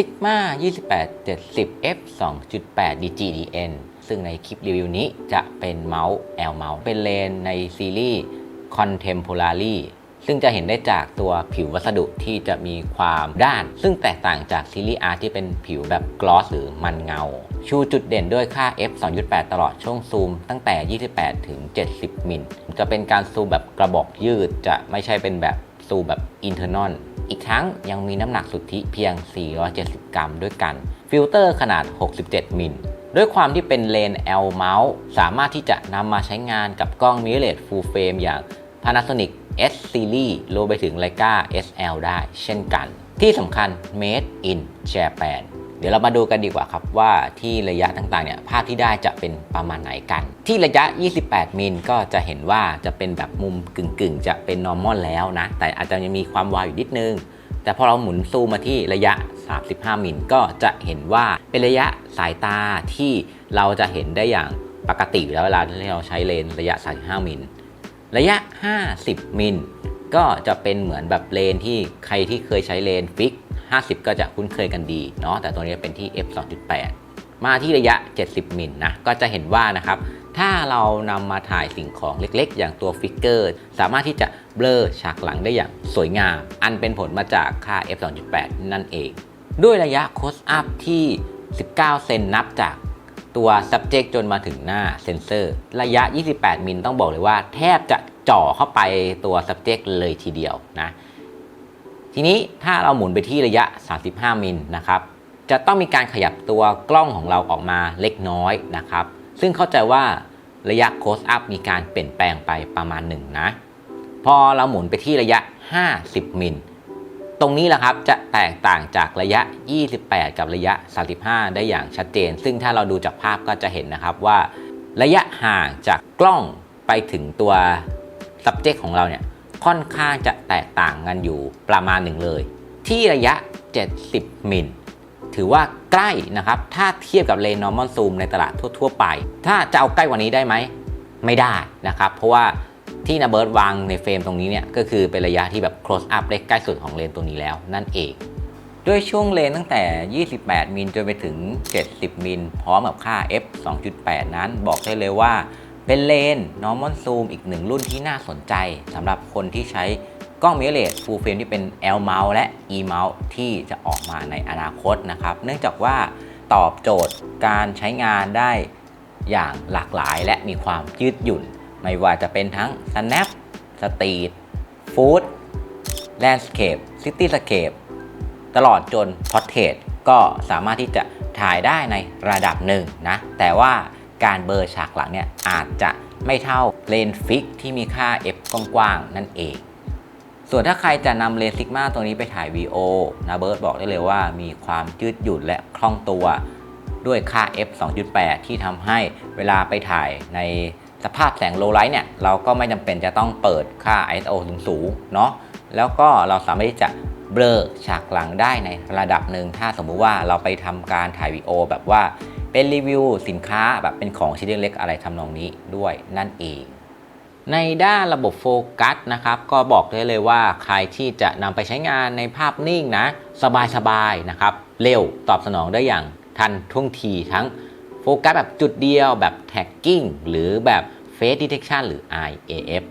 Sigma 2870 f 2.8 DGDN ซึ่งในคลิปรีวิวนี้จะเป็นเมาส์ L เมาส์เป็นเลนในซีรีส์ Contemporary ซึ่งจะเห็นได้จากตัวผิววัสดุที่จะมีความด้าน ซึ่งแตกต่างจากซีรีส์ R ที่เป็นผิวแบบกลอสหรือมันเงา ชูจุดเด่นด้วยค่า f 2.8 ตลอดช่วงซูมตั้งแต่ 28 ถึง 70 มิล จะเป็นการซูมแบบกระบอกยืดจะไม่ใช่เป็นแบบซูมแบบ internal อี อีกทั้งยังมีน้ำหนักสุทธิเพียง 470 กรัมด้วยกัน ฟิลเตอร์ขนาด 67 มิลด้วยความที่เป็นเลน L mount สามารถที่จะนำมาใช้งานกับกล้อง mirrorless full frame อย่าง Panasonic S Series รวมไปถึง Leica SL ได้เช่นกัน ที่สำคัญ Made in Japan เดี๋ยวเรามาดูกันดีกว่าครับว่าที่ระยะต่างๆเนี่ยภาพที่ได้จะเป็นประมาณไหนกัน ที่ระยะ 28 มิลก็จะเห็นว่าจะเป็นแบบมุมกึ่งๆ จะเป็น normal แล้วนะ แต่อาจจะยังมีความวาวอยู่นิดนึง แต่พอเราหมุนซูมมาที่ระยะ 35 มิลก็จะเห็นว่าเป็นระยะสายตาที่เราจะเห็นได้อย่างปกติแล้วเวลาที่เราใช้เลนระยะ 35 มิลระยะ 50 มิลก็จะเป็นเหมือนแบบเลนที่ใครที่เคยใช้เลนฟิก 50 ก็จะคุ้นเคยกันดีเนาะแต่ตัวนี้เป็นที่ f 2.8 มาที่ระยะ 70 มิลนะก็จะเห็นว่านะครับถ้าเรานำมาถ่ายสิ่งของเล็กๆ อย่างตัวฟิกเกอร์ สามารถที่จะเบลอฉากหลังได้อย่างสวยงาม อันเป็นผลมาจากค่า f 2.8 นั่นเอง ด้วยระยะ close up ที่ 19 เซนนับจากตัว subject จนมาถึงหน้าเซนเซอร์ ระยะ 28 มิลต้องบอกเลยว่า แทบจะจ่อเข้าไปตัว subject เลยทีเดียวนะ ทีนี้ถ้าเราหมุนไปที่ระยะ 35 มิลนะครับจะต้องมีการขยับตัวกล้องของเราออกมาเล็กน้อยนะครับ ซึ่งเข้าใจว่าระยะ close up มีการเปลี่ยนแปลงไปประมาณหนึ่งนะ พอเราหมุนไปที่ระยะ 50 มิล ตรงนี้แหละครับจะแตกต่างจากระยะ 28 กับระยะ 35 ได้อย่างชัดเจน ซึ่งถ้าเราดูจากภาพก็จะเห็นนะครับว่า ระยะห่างจากกล้องไปถึงตัว subject ของเราเนี่ย ค่อนข้างจะแตกต่างกันอยู่ประมาณหนึ่งเลย ที่ระยะ 70 มิล ถือว่าใกล้นะครับ ถ้าเทียบกับเลนส์ normal zoom ในตลาดทั่ว ๆ ไป ถ้าจะเอาใกล้กว่านี้ได้ไหม ไม่ได้นะครับ เพราะว่าที่นาเบิร์ดวางในเฟรมตรงนี้เนี่ย ก็คือเป็นระยะที่แบบ close up ได้ใกล้สุดของเลนตัวนี้แล้วนั่นเองด้วยช่วงเลนตั้งแต่ 28 มิลจนไปถึง 70 มิล พร้อมกับค่า f 2.8 นั้นบอกได้เลยว่า เป็นเลน normal zoom อีกหนึ่งรุ่นที่น่าสนใจสำหรับคนที่ใช้กล้อง mirrorless full frame ที่เป็น L mount และ E mount ที่จะออกมาในอนาคตนะครับ เนื่องจากว่าตอบโจทย์การใช้งานได้อย่างหลากหลายและมีความยืดหยุ่น ไม่ว่าจะเป็นทั้ง snap street food landscape cityscape ตลอดจน Portrait ก็สามารถที่จะถ่ายได้ในระดับหนึ่งนะ แต่ว่า การเบลอฉากหลังเนี่ยอาจจะไม่เท่าเลนส์ฟิกที่มีค่า f กว้างๆนั่นเอง ส่วนถ้าใครจะนำเลนส์ซิกมาตัวนี้ไปถ่าย VO นะเบิร์ดบอกได้เลยว่ามีความยืดหยุ่นและคล่องตัวด้วยค่า f 2.8 ที่ทำให้เวลาไปถ่ายในสภาพแสงโลไลท์เนี่ย เราก็ไม่จำเป็นจะต้องเปิดค่า ISO สูงๆเนาะแล้วก็เราสามารถที่จะเบลอฉากหลังได้ในระดับหนึ่ง ถ้าสมมุติว่าเราไปทำการถ่ายวีโอแบบว่า เป็นรีวิวสินค้าแบบเป็นของชิ้นเล็กๆอะไรทำนองนี้ด้วยนั่นเองในด้านระบบโฟกัสนะครับก็บอกได้เลยว่าใครที่จะนำไปใช้งานในภาพนิ่งนะ สบายๆนะครับ เร็วตอบสนองได้อย่างทันท่วงทีทั้งโฟกัสแบบจุดเดียวแบบแท็กกิ้งหรือแบบ Face Detection หรือ IAF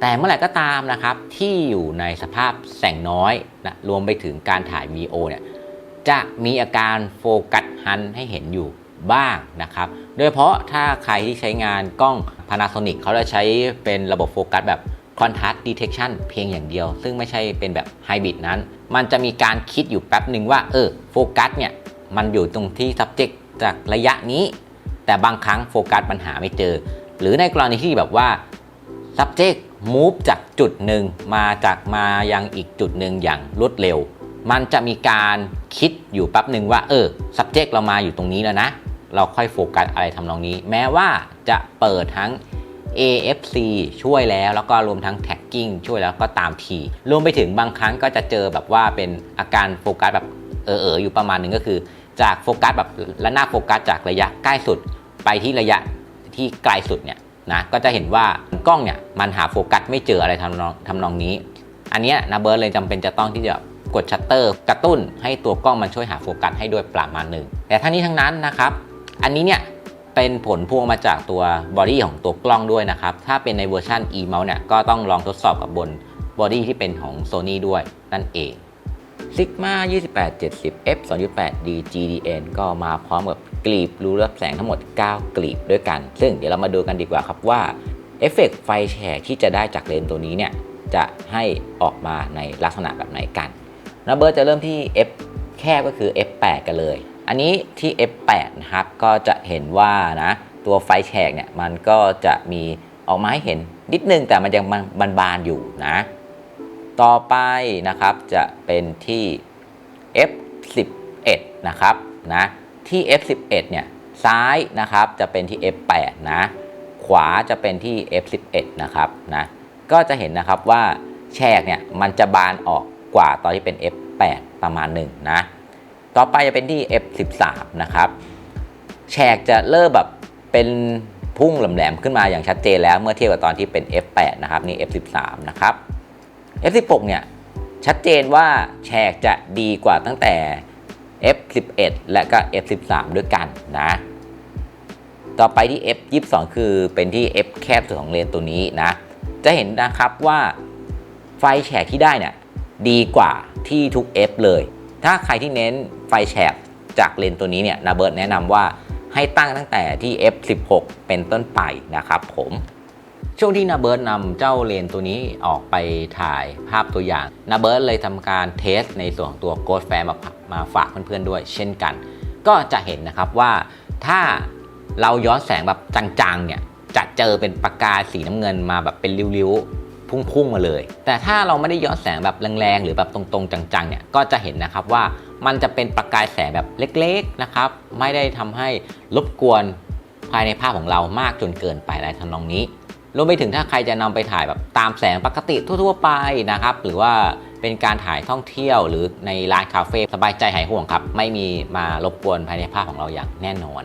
แต่เมื่อไหร่ก็ตามนะครับ ที่อยู่ในสภาพแสงน้อยนะรวมไปถึงการถ่าย VO เนี่ยจะมีอาการโฟกัสฮันให้เห็นอยู่ บ้างนะครับ โดยเฉพาะถ้าใครที่ใช้งานกล้อง Panasonic เขาจะใช้เป็นระบบโฟกัสแบบ Contrast Detection เพียงอย่างเดียว ซึ่งไม่ใช่เป็นแบบ Hybrid นั้น มันจะมีการคิดอยู่แป๊บหนึ่งว่า เออโฟกัสเนี่ยมันอยู่ตรงที่ subject จากระยะนี้ แต่บางครั้งโฟกัสมันหาไม่เจอ หรือในกรณีที่แบบว่า subject move จากจุดหนึ่งมาจากมายังอีกจุดหนึ่งอย่างรวดเร็ว มันจะมีการคิดอยู่แป๊บหนึ่งว่าเออ subject เรามาอยู่ตรงนี้แล้วนะ เราค่อยโฟกัสอะไรทำนองนี้ แม้ว่าจะเปิดทั้ง AFC ช่วยแล้วแล้วก็รวมทั้ง tagging ช่วยแล้วก็ตามที รวมไปถึงบางครั้งก็จะเจอแบบว่าเป็นอาการโฟกัสแบบเออๆอยู่ประมาณหนึ่งก็คือ จากโฟกัสแบบและหน้าโฟกัสจากระยะใกล้สุด ไปที่ระยะที่ไกลสุดเนี่ยนะก็จะเห็นว่ากล้องเนี่ยมันหาโฟกัสไม่เจออะไรทำนองทำนองนี้ อันเนี้ยนะเบิร์ดเลยจำเป็นจะต้องที่จะกดชัตเตอร์กระตุ้นให้ตัวกล้องมันช่วยหาโฟกัสให้ด้วยประมาณหนึ่งแต่ทั้งนี้ทั้งนั้นนะครับ อันนี้เนี่ยเป็นผลพวงมาจากตัวบอดี้ของตัวกล้องด้วยนะครับ ถ้าเป็นในเวอร์ชัน e mount เนี่ยก็ต้องลองทดสอบกับบนบอดี้ที่เป็นของ Sony ด้วยนั่นเอง Sigma 2870 f 2.8 d GDN ก็มาพร้อมกับกลีบรูรับแสงทั้งหมด 9 กลีบด้วยกัน ซึ่งเดี๋ยวเรามาดูกันดีกว่าครับว่าเอฟเฟกต์ไฟแฉกที่จะได้จากเลนส์ตัวนี้เนี่ยจะให้ออกมาในลักษณะแบบไหนกันนะเบิร์จะเริ่มที่ f แคบก็คือ f8 กันเลย อันนี้ที่ f8 นะครับก็จะเห็นว่านะตัวไฟแฉกเนี่ยมันก็จะมีออกมาให้เห็นนิดนึงแต่มันยังบานๆอยู่นะ ต่อไปนะครับจะเป็นที่ F11 นะครับนะที่ F11 เนี่ยซ้ายนะครับจะเป็นที่ F8 นะขวาจะเป็นที่ F11 นะครับนะก็จะเห็นนะครับว่าแฉกเนี่ยมันจะบานออกกว่าตอนที่เป็น F8 ประมาณหนึ่งนะ ต่อไปจะเป็นที่ F13 นะครับแฉกจะเริ่มแบบเป็นพุ่งแหลมๆขึ้นมาอย่างชัดเจนแล้วเมื่อเทียบกับตอนที่เป็น F8 นะครับนี่ F13 นะครับ F16 เนี่ยชัดเจนว่าแฉกจะดีกว่าตั้งแต่ F11 และก็ F13 ด้วยกันนะ ต่อไปที่ F22 คือเป็นที่ F แคบสุดของเลนตัวนี้นะ จะเห็นนะครับว่าไฟแฉกที่ได้เนี่ยดีกว่าที่ทุก F เลย ถ้าใครที่เน้นไฟแฉกจากเลนส์ตัวนี้เนี่ยนาเบิร์ตแนะนำว่าให้ตั้งตั้งแต่ที่ F16 เป็นต้นไปนะครับผมช่วงที่นาเบิร์ตนำเจ้าเลนตัวนี้ออกไปถ่ายภาพตัวอย่างนาเบิร์ตเลยทำการเทสในส่วนตัวโกดแฟร์มามาฝากเพื่อนๆด้วย เช่นกัน ก็จะเห็นนะครับว่าถ้าเราย้อนแสงแบบจังๆเนี่ยจะเจอเป็นประกาสีน้ำเงินมาแบบเป็นริ้วๆ พุ่งๆมาเลย แต่ถ้าเราไม่ได้ย้อนแสงแบบแรงๆ หรือแบบตรงๆ จังๆ เนี่ย ก็จะเห็นนะครับว่ามันจะเป็นประกายแสงแบบเล็กๆ นะครับ ไม่ได้ทำให้รบกวนภายในภาพของเรามากจนเกินไปในทำนองนี้ รวมไปถึงถ้าใครจะนำไปถ่ายแบบตามแสงปกติทั่วๆ ไปนะครับ หรือว่าเป็นการถ่ายท่องเที่ยวหรือในร้านคาเฟ่สบายใจหายห่วงครับ ไม่มีมารบกวนภายในภาพของเราอย่างแน่นอน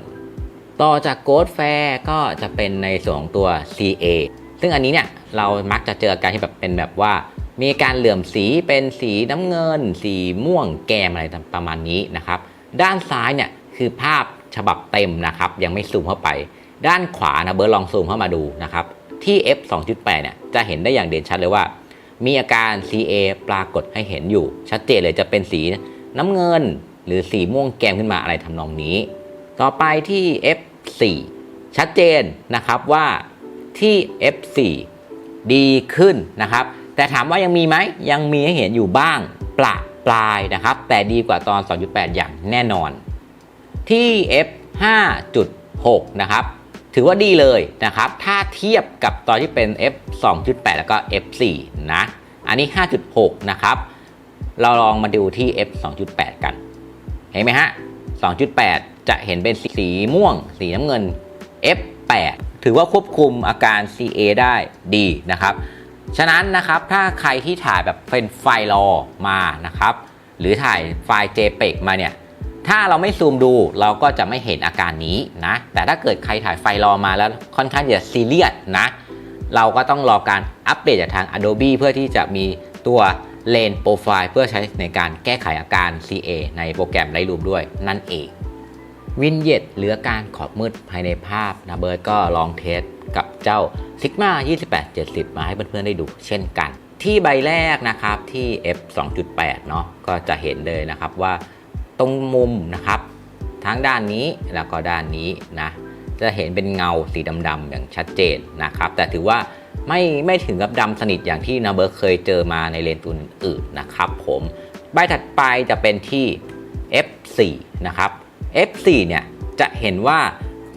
ต่อจากโกดแฟร์ก็จะเป็นในส่วนของตัว CA ซึ่งอันนี้เนี่ยเรามักจะเจอการที่แบบเป็นแบบว่า มีการเหลื่อมสีเป็นสีน้ำเงิน สีม่วงแกมอะไรประมาณนี้นะครับ ด้านซ้ายเนี่ยคือภาพฉบับเต็มนะครับ ยังไม่ซูมเข้าไป ด้านขวานะเบิร์ลองซูมเข้ามาดูนะครับที่ f 2.8เนี่ยจะเห็นได้อย่างเด่นชัดเลยว่า มีอาการ CA ปรากฏให้เห็นอยู่ ชัดเจนเลยจะเป็นสีน้ำเงิน หรือสีม่วงแกมขึ้นมาอะไรทำนองนี้ ต่อไปที่ F4 ชัดเจนนะครับว่า ที่ F4 ดีขึ้นนะครับ แต่ถามว่ายังมีไหมยังมีให้เห็นอยู่บ้างปลาปลายนะครับ แต่ดีกว่าตอน 2.8 อย่างแน่นอน ที่ F 5.6 นะครับ ถือว่าดีเลยนะครับ ถ้าเทียบกับตอนที่เป็น F 2.8 แล้วก็ F 4นะ อันนี้ 5.6 นะครับ เราลองมาดูที่ F 2.8 กัน เห็นไหมฮะ 2.8 จะเห็นเป็นสีม่วง สีน้ำเงิน F 8 ถือว่าควบคุมอาการ CA ได้ดีนะครับ ฉะนั้นนะครับถ้าใครที่ถ่ายแบบเป็นไฟล์รอมานะครับ หรือถ่ายไฟล์ JPEG มาเนี่ยถ้าเราไม่ซูมดูเราก็จะไม่เห็นอาการนี้นะ แต่ถ้าเกิดใครถ่ายไฟล์รอมาแล้วค่อนข้างจะซีเรียสนะ เราก็ต้องรอการอัปเดตจากทาง Adobe เพื่อที่จะมีตัวเลนโปรไฟล์เพื่อใช้ในการแก้ไขอาการ CA ในโปรแกรม Lightroom ด้วยนั่นเอง วินเย็ดหรือการขอบมืดภายในภาพนะเบิร์ดก็ลองเทสกับเจ้า Sigma 2870 มาให้เพื่อนๆได้ดูเช่นกัน ที่ใบแรกนะครับที่ f 2.8 เนาะก็จะเห็นเลยนะครับว่าตรงมุมนะครับ ทั้งด้านนี้แล้วก็ด้านนี้นะจะเห็นเป็นเงาสีดำๆอย่างชัดเจนนะครับ แต่ถือว่าไม่ไม่ถึงกับดำสนิทอย่างที่นาเบิร์กเคยเจอมาในเลนส์ตัวอื่นๆนะครับผม ใบถัดไปจะเป็นที่ f4 นะครับ f4 เนี่ยจะเห็นว่า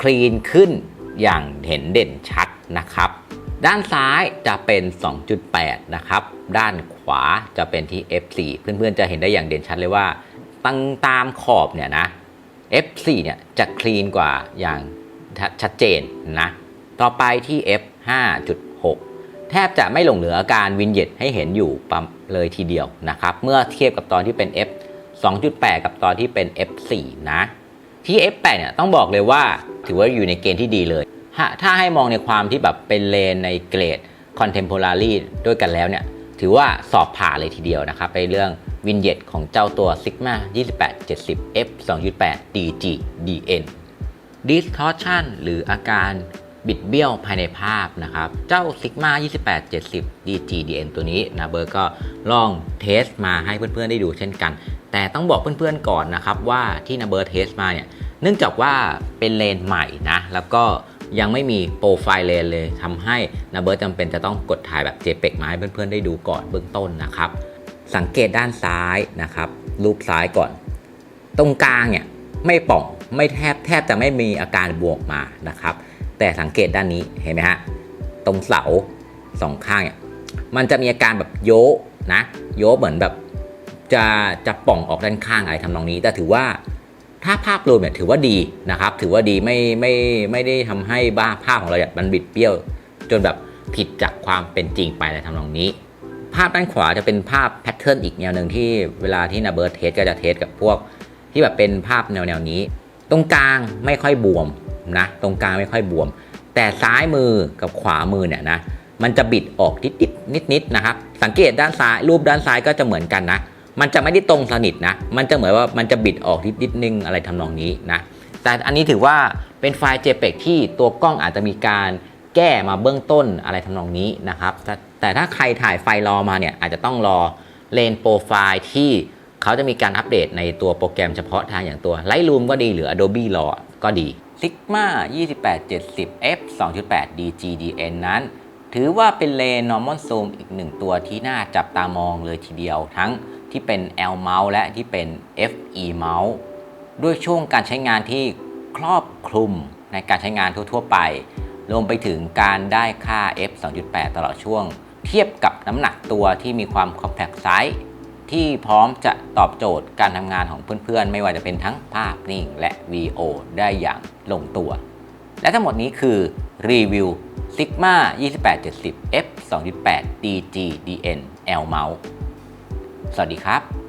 คลีนขึ้นอย่างเห็นเด่นชัดนะครับ ด้านซ้ายจะเป็น 2.8 นะครับ ด้านขวาจะเป็นที่ f4 เพื่อนๆจะเห็นได้อย่างเด่นชัดเลยว่าตั้งตามขอบเนี่ยนะ f4 เนี่ยจะคลีนกว่าอย่างชัดเจนนะ ต่อไปที่ f 5.6 แทบจะไม่หลงเหลืออาการวินเย็ดให้เห็นอยู่ปั๊มเลยทีเดียวนะครับ เมื่อเทียบกับตอนที่เป็น f 2.8 กับตอนที่เป็น f4 นะ ที่ f8 เนี่ยต้องบอกเลยว่าถือว่าอยู่ในเกณฑ์ที่ดีเลยถ้าให้มองในความที่แบบเป็นเลนในเกรด contemporary ด้วยกันแล้วเนี่ย ถือว่าสอบผ่านเลยทีเดียวนะครับในเรื่องวินเยตของเจ้าตัว Sigma 2870 f 2.8 DG DN distortion หรืออาการบิดเบี้ยวภายในภาพนะครับ เจ้า Sigma 2870 DG DN ตัวนี้นะเบอร์ก็ลองเทสมาให้เพื่อนๆได้ดูเช่นกัน แต่ต้องบอกเพื่อนๆก่อนนะครับว่าที่นาเบอร์เทสมาเนี่ยเนื่องจากว่าเป็นเลนใหม่นะแล้วก็ยังไม่มีโปรไฟล์เลนเลยทำให้นาเบิร์ตจำเป็นจะต้องกดถ่ายแบบ JPEG มาให้เพื่อนๆได้ดูก่อนเบื้องต้นนะครับ สังเกตด้านซ้ายนะครับรูปซ้ายก่อน ตรงกลางเนี่ยไม่ป่องไม่แทบแทบจะไม่มีอาการบวกมานะครับ แต่สังเกตด้านนี้เห็นไหมฮะตรงเสาสองข้างเนี่ยมันจะมีอาการแบบโยนะโยเหมือนแบบ จะจะป่องออกด้านข้างอะไรทำนองนี้ แต่ถือว่าถ้าภาพรวมเนี่ยถือว่าดีนะครับ ถือว่าดีไม่ไม่ไม่ได้ทำให้บ้าภาพของเราเนี่ยมันบิดเบี้ยว จนแบบผิดจากความเป็นจริงไปอะไรทำนองนี้ ภาพด้านขวาจะเป็นภาพแพทเทิร์นอีกแนวหนึ่งที่เวลาที่นาเบิร์ตเทสก็จะเทสกับพวก ที่แบบเป็นภาพแนวแนวนี้ ตรงกลางไม่ค่อยบวมนะ ตรงกลางไม่ค่อยบวม แต่ซ้ายมือกับขวามือเนี่ยนะมันจะบิดออกนิดนิดนิดนิดๆนะครับ สังเกตด้านซ้ายรูปด้านซ้ายก็จะเหมือนกันนะ มันจะไม่ได้ตรงสนิทนะ มันจะเหมือนว่ามันจะบิดออกนิดนิดนึงอะไรทำนองนี้นะ แต่อันนี้ถือว่าเป็นไฟล์ JPEG ที่ตัวกล้องอาจจะมีการแก้มาเบื้องต้นอะไรทำนองนี้นะครับแต่แต่ถ้าใครถ่ายไฟล์รอมาเนี่ยอาจจะต้องรอเลนโปรไฟล์ที่เขาจะมีการอัปเดตในตัวโปรแกรมเฉพาะทางอย่างตัว Lightroom ก็ดีหรือ Adobe Raw ก็ดี Sigma 2870 f 2.8 DGDN นั้น ถือว่าเป็นเลน normal zoom อีกหนึ่งตัวที่น่าจับตามองเลยทีเดียวทั้ง ที่เป็น L mouse และที่เป็น FE mouse ด้วยช่วงการใช้งานที่ครอบคลุมในการใช้งานทั่ว ๆ ไป รวมไปถึงการได้ค่า f 2.8 ตลอดช่วง เทียบกับน้ำหนักตัวที่มีความ compact size ที่พร้อมจะตอบโจทย์การทำงานของเพื่อนๆ ไม่ว่าจะเป็นทั้งภาพนิ่งและ VO ได้อย่างลงตัว และทั้งหมดนี้คือรีวิว Sigma 2870 f 2.8 DG DN L Mouse สวัสดีครับ